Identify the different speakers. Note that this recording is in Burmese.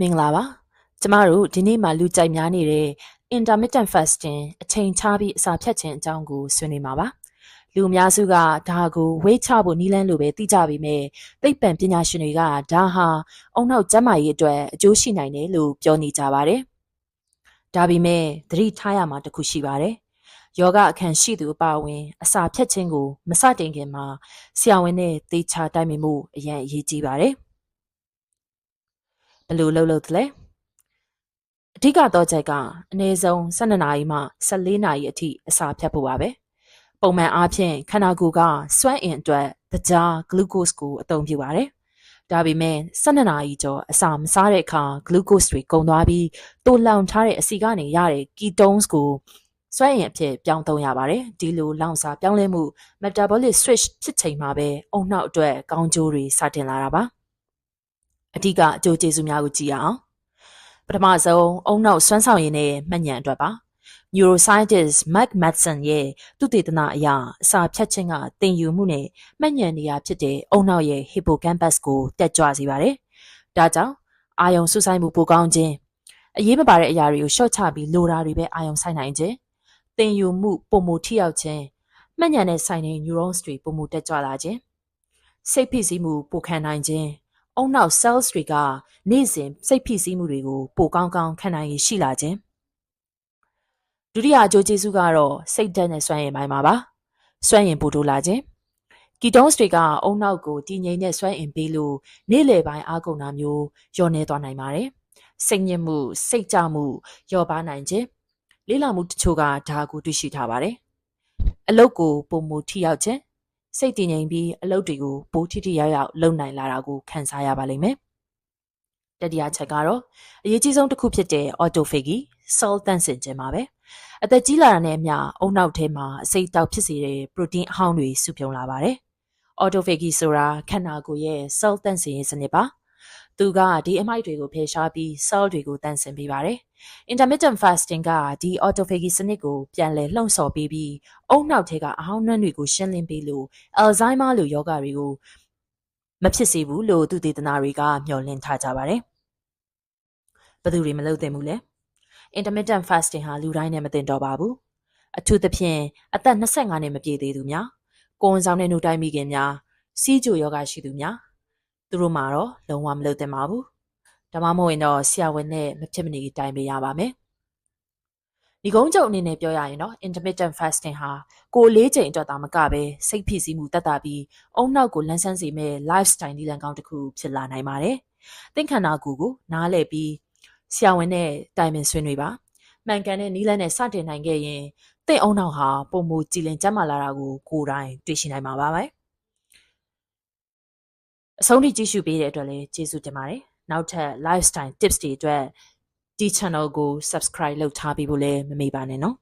Speaker 1: မင်္ဂလာပါကျမတို့ဒီနေ့မှလူကြိုက်များနေတဲ့ intermittent fasting အချိန်ခြားပြီးအစာဖြတ်ခြင်းအကြောင်းကိုဆွေးနွေးမှာပါလူအများစုကဒါကိုဝေးချဖို့နီးလန်းလိုပဲသိကြပေမဲ့သိပ္ပံပညာရှင်တွေကဒါဟာအုံနောက်ကျန်းမာရေးအတွက်အကျိုးရှိနိုင်တယ်လို့ပြောနေကြပါတယ်ဒါပေမဲ့သတိထားရမှာတစ်ခုရှိပါတယ်ယောဂအခန့်ရှိသူအပါအဝင် အစာဖြတ်ခြင်းကိုမစတင်ခင်မှာဆရာဝန်နဲ့သေချာတိုင်ပင်မှုအရင်အရေးကြီးပါတယ် ဘယ်လိုလုပ်လို့လဲအဓိကတော့ချက်ကအနည်းဆုံး12နာရီမှ14နာရီအထိအစာဖြတ်ဖို့ပါပဲပုံမှန်အားဖြင့်ခန္ဓာကိုယ်ကစွမ်းအင်အတွက်တကြားဂလူကို့စ်ကိုအသုံးပြုပါတယ်ဒါပေမဲ့12နာရီကျော်အစာမစားတဲ့အခါဂလူကို့စ်တွေကုန်သွားပြီးတိုးလောင်ထားတဲ့အဆီကနေရတဲ့ကီတုန်းစ်ကိုစွမ်းအင်အဖြစ်ပြောင်းသုံးရပါတယ်ဒီလိုလောင်စာပြောင်းလဲမှု metabolic switch ဖြစ်ချိန်မှာပဲအုံနောက်အတွက်ကောင်းကျိုးတွေစတင်လာတာပါ အဓိကအကျိုးကျေးဇူးများကိုကြည့်ရအောင်ပထမဆုံးအုံနောက်စွမ်းဆောင်ရည်နဲ့မှတ်ဉာဏ်အတွက်ပါ neuroscientist Mark Madsen ရဲ့သူတေသနအရအစာဖြတ်ခြင်းကသင်ယူမှုနဲ့မှတ်ဉာဏ်နေရာဖြစ်တဲ့အုံနောက်ရဲ့ hippocampus ကိုတက်ကြွစေပါတယ်။ဒါကြောင့်အာယုံဆူဆိုင်မှုပိုကောင်းခြင်းအရေးမပါတဲ့အရာတွေကိုရှော့ချပြီးလိုတာတွေပဲအာယုံဆိုင်နိုင်ခြင်းသင်ယူမှုပုံမထိရောက်ခြင်းမှတ်ဉာဏ်နဲ့ဆိုင်တဲ့ neurons တွေပုံမတက်ကြွလာခြင်းစိတ်ဖိစီးမှုပိုခံနိုင်ခြင်း အုံနောက် cells တွေကနေ့စဉ်စိတ်ဖိစီးမှုတွေကိုပိုကောင်းကောင်းခံနိုင်ရရှိလာခြင်းဒုတိယအကျိုးကျေးဇူးကတော့စိတ်ဓာတ်နဲ့စွမ်းရည်ပိုင်းပါပါစွမ်းရည်ပိုတိုးလာခြင်းကီတုန်းစ်တွေကအုံနောက်ကိုတည်ငြိမ်တဲ့စွမ်းအင်ပေးလို့နေ့လယ်ပိုင်းအားကုန်တာမျိုးလျော့နေသွားနိုင်ပါတယ်စိတ်ညစ်မှုစိတ်ကြမှုလျော့ပါနိုင်ခြင်းလေးလာမှုတချို့ကဒါကိုတွေ့ရှိထားပါတယ်အလုတ်ကိုပုံမူထိရောက်ခြင်း စိတ်တည်ငြိမ်ပြီးအလုပ်တွေကိုပိုထိထိရောက်ရောက်လုပ်နိုင်လာတာကိုခံစားရပါလိမ့်မယ်။တတိယချက်ကတော့အရေးကြီးဆုံးတစ်ခုဖြစ်တဲ့ autophagy cell တန့်စင်ခြင်းပါပဲ။အသက်ကြီးလာတာနဲ့အမျှအုံနောက်ထဲမှာအစိတ်တောက်ဖြစ်စေတဲ့ protein အဟောင်းတွေစုပြုံလာပါတယ်။ autophagy ဆိုတာခန္ဓာကိုယ်ရဲ့ cell တန့်စင်ရေးစနစ်ပါ။သူကဒီအမိုက်တွေကိုဖယ်ရှားပြီး cell တွေကိုတန့်စင်ပေးပါတယ်။ intermittent fasting ကဒီ autophagy စနစ်ကိုပြန်လည်လှုံ့ဆော်ပေးပြီးအုံနောက်ထဲကအဟောင်းနှံ့တွေကိုရှင်းလင်းပေးလို့ Alzheimer လိုယောဂတွေကိုမဖြစ်စေဘူးလို့သူတေသနာတွေကမျှော်လင့်ထားကြပါတယ်။ဘယ်သူတွေမလုပ်သင့်ဘူးလဲ။ intermittent fasting ဟာလူတိုင်းနဲ့မသင့်တော့ပါဘူး။အထူးသဖြင့်အသက်25နှစ်မပြည့်သေးသူများ၊ကိုယ်ဝန်ဆောင်တဲ့နှုတ်တိုင်းမိခင်များ၊စီးကြိုယောဂရှိသူများသူတို့မှာတော့လုံးဝမလုပ်သင့်ပါဘူး။ ဒါမှမဟုတ်ရင်တော့ဆရာဝန်နဲ့မဖြစ်မနေတိုင်ပေးရပါမယ်။ဒီကုန်းချုပ်အနေနဲ့ပြောရရင်တော့ intermittent fasting ဟာကိုလေးချိန်အတွက်သာမကပဲစိတ်ဖိစီးမှုတက်တာပြီးအုံနောက်ကိုလန်းဆန်းစေမဲ့ lifestyle နည်းလမ်းကောင်းတစ်ခုဖြစ်လာနိုင်ပါတယ်။သင်ခန္ဓာကိုယ်ကိုနားလည်ပြီးဆရာဝန်နဲ့တိုင်ပင်ဆွေးနွေးပါ။မှန်ကန်တဲ့နည်းလမ်းနဲ့စတင်နိုင်ခဲ့ရင်သင်အုံနောက်ဟာပုံမူကြည်လင်ကျန်းမာလာတာကိုကိုယ်တိုင်တွေ့ရှိနိုင်မှာပါပဲ။အဆုံးထိကြည့်ရှုပေးတဲ့အတွက်လည်းကျေးဇူးတင်ပါတယ်။ နောက်ထပ် lifestyle tips တွေအတွက်ဒီ channel ကို subscribe လုပ်ထားပြီးဖို့လည်းမမေ့ပါနဲ့နော်